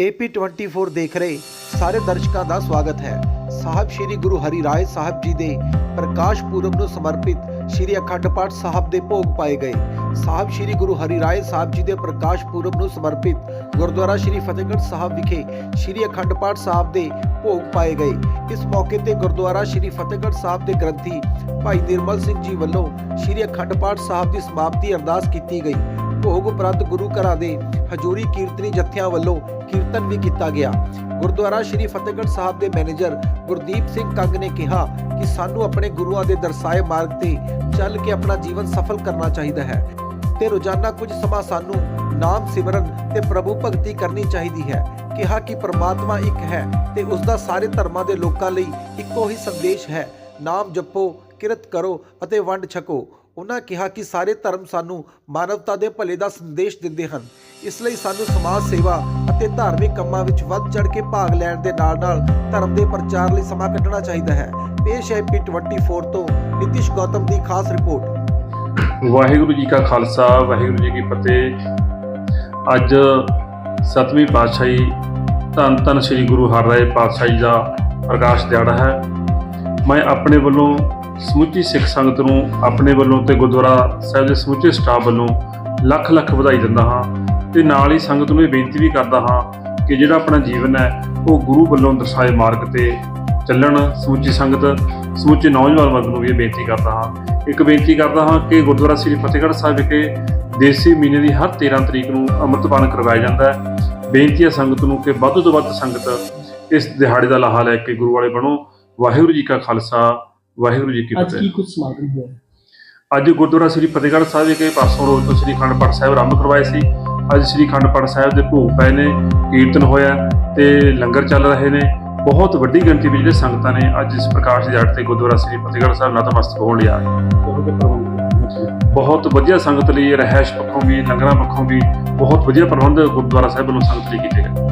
AP24 ਦੇਖ ਰਹੇ ਸਾਰੇ ਦਰਸ਼ਕਾਂ ਦਾ ਸਵਾਗਤ ਹੈ। ਸਾਹਿਬ ਸ੍ਰੀ ਗੁਰੂ ਹਰੀ ਰਾਏ ਸਾਹਿਬ ਜੀ ਦੇ ਪ੍ਰਕਾਸ਼ ਪੁਰਬ ਨੂੰ ਸਮਰਪਿਤ ਸ੍ਰੀ ਅਖੰਡ ਪਾਠ ਸਾਹਿਬ ਦੇ ਭੋਗ ਪਾਏ ਗਏ। ਸਾਹਿਬ ਸ੍ਰੀ ਗੁਰੂ ਹਰੀ ਰਾਏ ਸਾਹਿਬ ਜੀ ਦੇ ਪ੍ਰਕਾਸ਼ ਪੁਰਬ ਨੂੰ ਸਮਰਪਿਤ ਗੁਰਦੁਆਰਾ ਸ੍ਰੀ ਫਤਿਹਗੜ੍ਹ ਸਾਹਿਬ ਵਿਖੇ ਸ੍ਰੀ ਅਖੰਡ ਪਾਠ ਸਾਹਿਬ ਦੇ ਭੋਗ ਪਾਏ ਗਏ। ਇਸ ਮੌਕੇ ਤੇ ਗੁਰਦੁਆਰਾ ਸ੍ਰੀ ਫਤਿਹਗੜ੍ਹ ਸਾਹਿਬ ਦੇ ਗ੍ਰੰਥੀ ਭਾਈ ਨਿਰਮਲ ਸਿੰਘ ਜੀ ਵੱਲੋਂ ਸ੍ਰੀ ਅਖੰਡ ਪਾਠ ਸਾਹਿਬ ਦੀ ਸਮਾਪਤੀ ਅਰਦਾਸ ਕੀਤੀ ਗਈ। ਭੋਗ ਉਪਰੰਤ ਗੁਰੂ ਘਰਾਂ ਦੇ ਹਜੂਰੀ ਕੀਰਤਨੀ ਜਥਿਆਂ ਵੱਲੋਂ ਕੀਰਤਨ ਵੀ ਕੀਤਾ ਗਿਆ। ਗੁਰਦੁਆਰਾ ਸ੍ਰੀ ਫਤਿਹਗੜ੍ਹ ਸਾਹਿਬ ਦੇ ਮੈਨੇਜਰ ਗੁਰਦੀਪ ਸਿੰਘ ਕੰਗ ਨੇ ਕਿਹਾ ਕਿ ਸਾਨੂੰ ਆਪਣੇ ਗੁਰੂਆਂ ਦੇ ਦਰਸਾਏ ਮਾਰਗ ਤੇ ਚੱਲ ਕੇ ਆਪਣਾ ਜੀਵਨ ਸਫਲ ਕਰਨਾ ਚਾਹੀਦਾ ਹੈ ਤੇ ਰੋਜ਼ਾਨਾ ਕੁਝ ਸਮਾਂ ਸਾਨੂੰ ਨਾਮ ਸਿਮਰਨ ਤੇ ਪ੍ਰਭੂ ਭਗਤੀ ਕਰਨੀ ਚਾਹੀਦੀ ਹੈ। ਕਿਹਾ ਕਿ ਪ੍ਰਮਾਤਮਾ ਇੱਕ ਹੈ ਤੇ ਉਸ ਦਾ ਸਾਰੇ ਧਰਮਾਂ ਦੇ ਲੋਕਾਂ ਲਈ ਇੱਕੋ ਹੀ ਸੰਦੇਸ਼ ਹੈ, ਨਾਮ ਜਪੋ ਕਿਰਤ ਕਰੋ ਅਤੇ ਵੰਡ ਛਕੋ। ਉਹਨਾਂ ਕਿਹਾ ਕਿ ਸਾਰੇ ਧਰਮ ਸਾਨੂੰ ਮਾਨਵਤਾ ਦੇ ਭਲੇ ਦਾ ਸੰਦੇਸ਼ ਦਿੰਦੇ ਹਨ। ਇਸ ਲਈ ਸਾਨੂੰ ਸਮਾਜ ਸੇਵਾ ਅਤੇ ਧਾਰਮਿਕ ਕੰਮਾਂ ਵਿੱਚ ਵੱਧ ਚੜ ਕੇ ਭਾਗ ਲੈਣ ਦੇ ਨਾਲ-ਨਾਲ ਧਰਮ ਦੇ ਪ੍ਰਚਾਰ ਲਈ ਸਮਾਂ ਕੱਢਣਾ ਚਾਹੀਦਾ ਹੈ। ਪੇਸ਼ ਹੈ ਪੀ24 ਤੋਂ ਨਿਤਿਸ਼ ਗੌਤਮ ਦੀ ਖਾਸ ਰਿਪੋਰਟ। ਵਾਹਿਗੁਰੂ ਜੀ ਕਾ ਖਾਲਸਾ, ਵਾਹਿਗੁਰੂ ਜੀ ਕੀ ਫਤਿਹ। ਅੱਜ ਸਤਵੀਂ ਪਾਤਸ਼ਾਹੀ ਧੰਨ ਧੰਨ ਸ੍ਰੀ ਗੁਰੂ ਹਰਿਰਾਏ ਰਾਏ ਪਾਤਸ਼ਾਹੀ ਦਾ ਪ੍ਰਕਾਸ਼ ਦਿਹਾੜਾ ਹੈ। ਮੈਂ ਆਪਣੇ ਵੱਲੋਂ ਸਮੁੱਚੀ ਸਿੱਖ ਸੰਗਤ ਨੂੰ ਆਪਣੇ ਵੱਲੋਂ ਤੇ ਗੁਰਦੁਆਰਾ ਸਾਹਿਬ ਦੇ ਸਮੁੱਚੇ ਸਟਾਫ ਵੱਲੋਂ ਲੱਖ ਲੱਖ ਵਧਾਈ ਦਿੰਦਾ ਹਾਂ ਤੇ ਨਾਲ ਹੀ ਸੰਗਤ ਨੂੰ ਇਹ ਬੇਨਤੀ ਵੀ ਕਰਦਾ ਹਾਂ ਕਿ ਜਿਹੜਾ ਆਪਣਾ ਜੀਵਨ ਹੈ, ਉਹ ਗੁਰੂ ਵੱਲੋਂ ਦਰਸਾਏ ਮਾਰਗ ਤੇ ਚੱਲਣ। ਸਮੁੱਚੀ ਸੰਗਤ, ਸਮੁੱਚੇ ਨੌਜਵਾਨ ਵਰਗ ਨੂੰ ਵੀ ਇਹ ਬੇਨਤੀ ਕਰਦਾ ਹਾਂ। ਇੱਕ ਬੇਨਤੀ ਕਰਦਾ ਹਾਂ ਕਿ ਗੁਰਦੁਆਰਾ ਸ੍ਰੀ ਫਤਿਹਗੜ੍ਹ ਸਾਹਿਬ ਵਿਖੇ ਦੇਸੀ ਮਹੀਨੇ ਦੀ ਹਰ 13 ਤਰੀਕ ਨੂੰ ਅੰਮ੍ਰਿਤਪਾਨ ਕਰਵਾਇਆ ਜਾਂਦਾ ਹੈ। ਬੇਨਤੀ ਹੈ ਸੰਗਤ ਨੂੰ ਕਿ ਵੱਧ ਤੋਂ ਵੱਧ ਸੰਗਤ ਇਸ ਦਿਹਾੜੇ ਦਾ ਲਾਹਾ ਲੈ ਕੇ ਗੁਰੂ ਵਾਲੇ ਬਣੋ। ਵਾਹਿਗੁਰੂ ਜੀ ਕਾ ਖਾਲਸਾ ਵਾਹਿਗੁਰੂ ਜੀ ਕੀ ਅੱਜ ਕੀ ਕੁਝ ਸਮਾਗਮ ਹੋਇਆ? ਅੱਜ ਗੁਰਦੁਆਰਾ ਸ੍ਰੀ ਫਤਿਹਗੜ੍ਹ ਸਾਹਿਬ ਵਿਖੇ ਪਾਸੋਂ ਰੋਜ਼ ਤੋਂ ਸ੍ਰੀ ਅਖੰਡ ਪਾਠ ਸਾਹਿਬ ਆਰੰਭ ਕਰਵਾਏ ਸੀ। ਅੱਜ ਸ੍ਰੀ ਅਖੰਡ ਪਾਠ ਸਾਹਿਬ ਦੇ ਭੋਗ ਪਏ ਨੇ ਕੀਰਤਨ ਹੋਇਆ ਤੇ ਲੰਗਰ ਚੱਲ ਰਹੇ ਨੇ। ਬਹੁਤ ਵੱਡੀ ਗਿਣਤੀ ਵਿੱਚ ਜਿਹੜੇ ਸੰਗਤਾਂ ਨੇ ਅੱਜ ਇਸ ਪ੍ਰਕਾਸ਼ ਦਿਹਾੜੇ ਤੇ ਗੁਰਦੁਆਰਾ ਸ੍ਰੀ ਫਤਿਹਗੜ੍ਹ ਸਾਹਿਬ ਨਤਮਸਤਕ ਹੋਣ ਲਈ ਆ ਗਏ ਬਹੁਤ ਵਧੀਆ ਸੰਗਤ ਲਈ ਰਹਿائش ਪੱਖੋਂ ਵੀ ਲੰਗਰਾਂ ਪੱਖੋਂ ਵੀ ਬਹੁਤ ਵਧੀਆ ਪ੍ਰਬੰਧ ਗੁਰਦੁਆਰਾ ਸਾਹਿਬ ਵੱਲੋਂ ਸੰਗਤ ਲਈ ਕੀਤੇ ਗਏ।